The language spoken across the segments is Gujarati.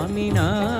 स्वामिना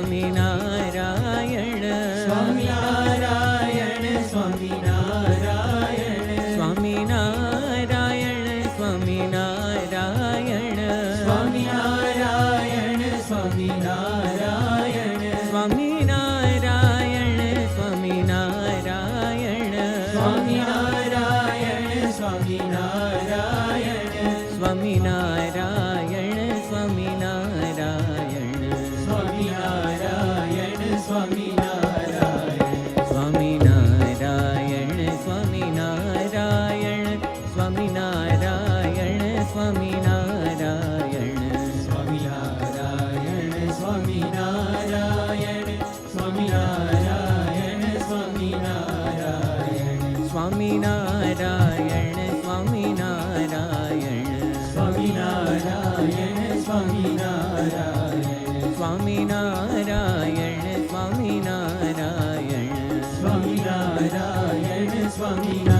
আমি না Amina.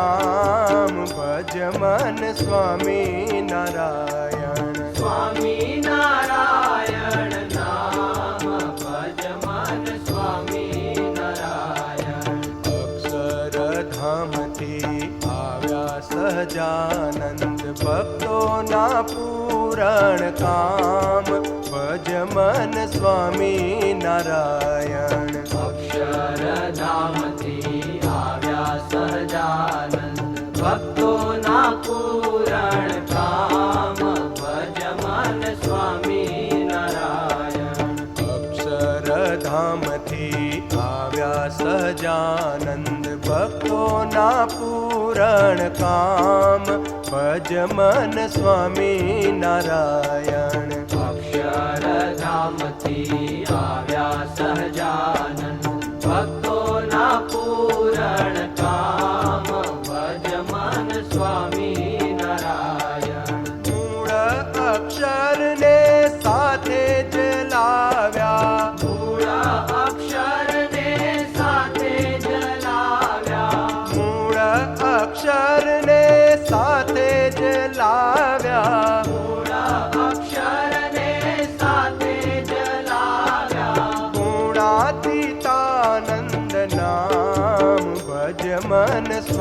રામ ભજ મન સ્વામી નારાયણ સ્વામી નારાયણ નામ ભજ મન સ્વામી નારાયણ અક્ષરધામથી આવ્યા સહજાનંદ ભક્તોના પૂરણ કામ ભજ મન સ્વામી નારાયણ અક્ષરધામથી પૂરણ કામ ભજ મન સ્વામી નારાયણ અક્ષરધામથી આવ્યા સહજાનંદ ભક્તોના પૂરણ કામ ભજ મન સ્વામી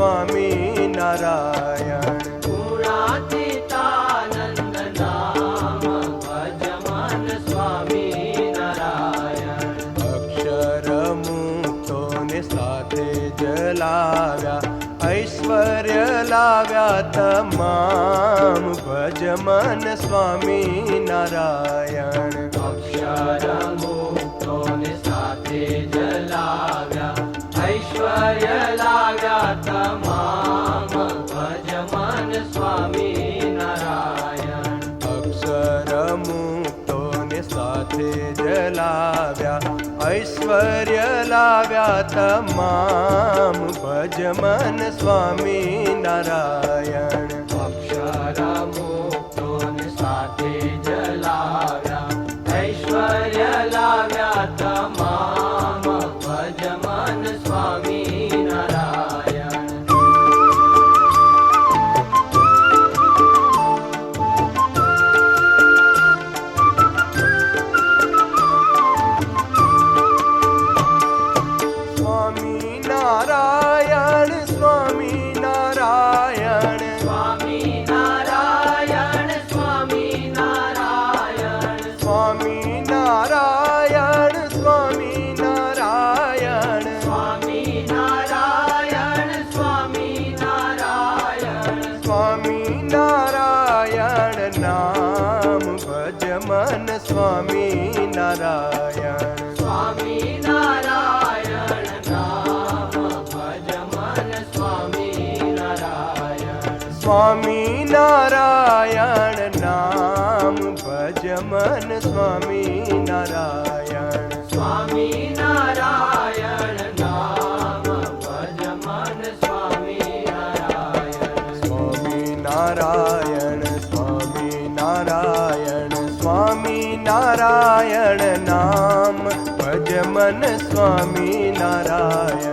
स्वामी नारायण। अक्षरमुने साते जलाया ऐश्वर्य ला तमा भजम स्वामी नारायण। अक्षर ઐશ્વર્ય લાવ્યા તમામ ભજમન સ્વામી નારાયણ. અક્ષરા મુક્તોને સાથે જલાવ્યા ઐશ્વર્ય લાવ્યા સ્વામી નારાયણ નામ ભજમન સ્વામી નારાયણ. સ્વામી નારાયણ નામ ભજમન સ્વામી નારાયણ. સ્વામી નારાયણ સ્વામી નારાયણ સ્વામી નારાયણ નામ ભજમન સ્વામી નારાયણ.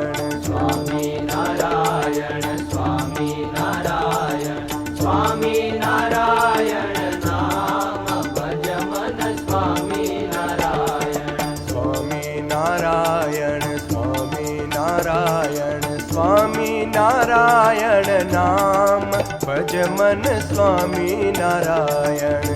मन स्वामी नारायण।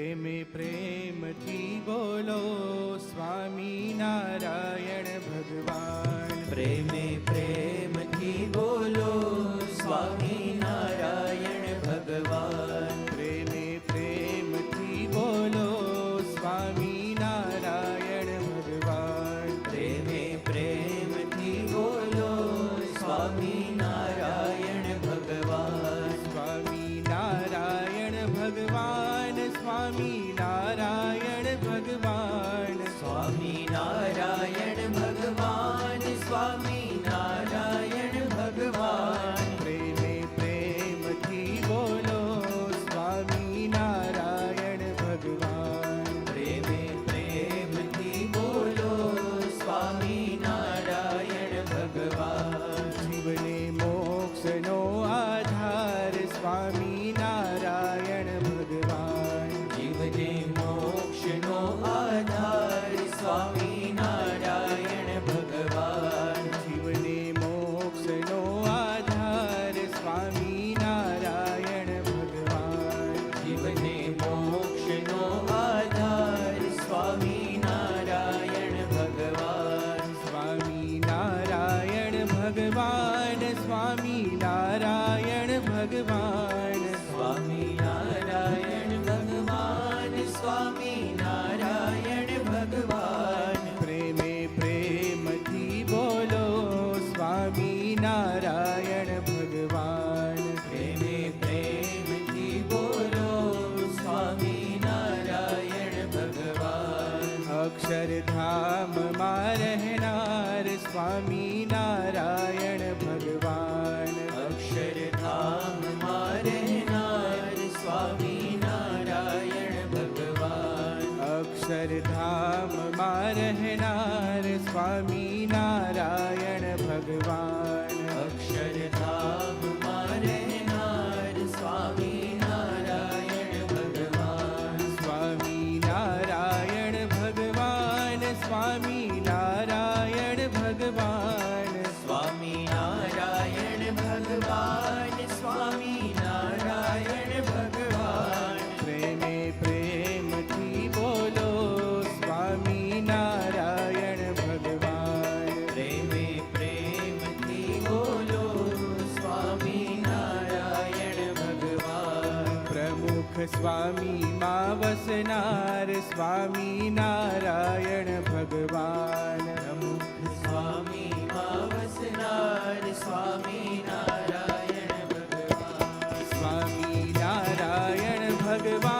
प्रेमे प्रेम की बोलो स्वामी नारायण भगवान। प्रेमे प्रेम की बोलो स्वामी नारायण भगवान। श्री नारायण भगवान। प्रेमे प्रेम की बोलो स्वामी नारायण भगवान। अक्षरधाम मा रहनार स्वामी स्वामी मा वसनार स्वामी नारायण भगवान। प्रमुख स्वामी मा वसनार स्वामी नारायण भगवान। स्वामी नारायण भगवान।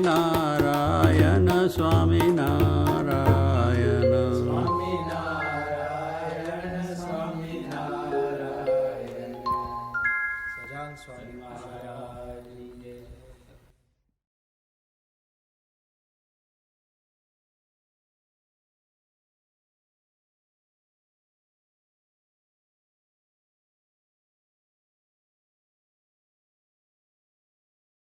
না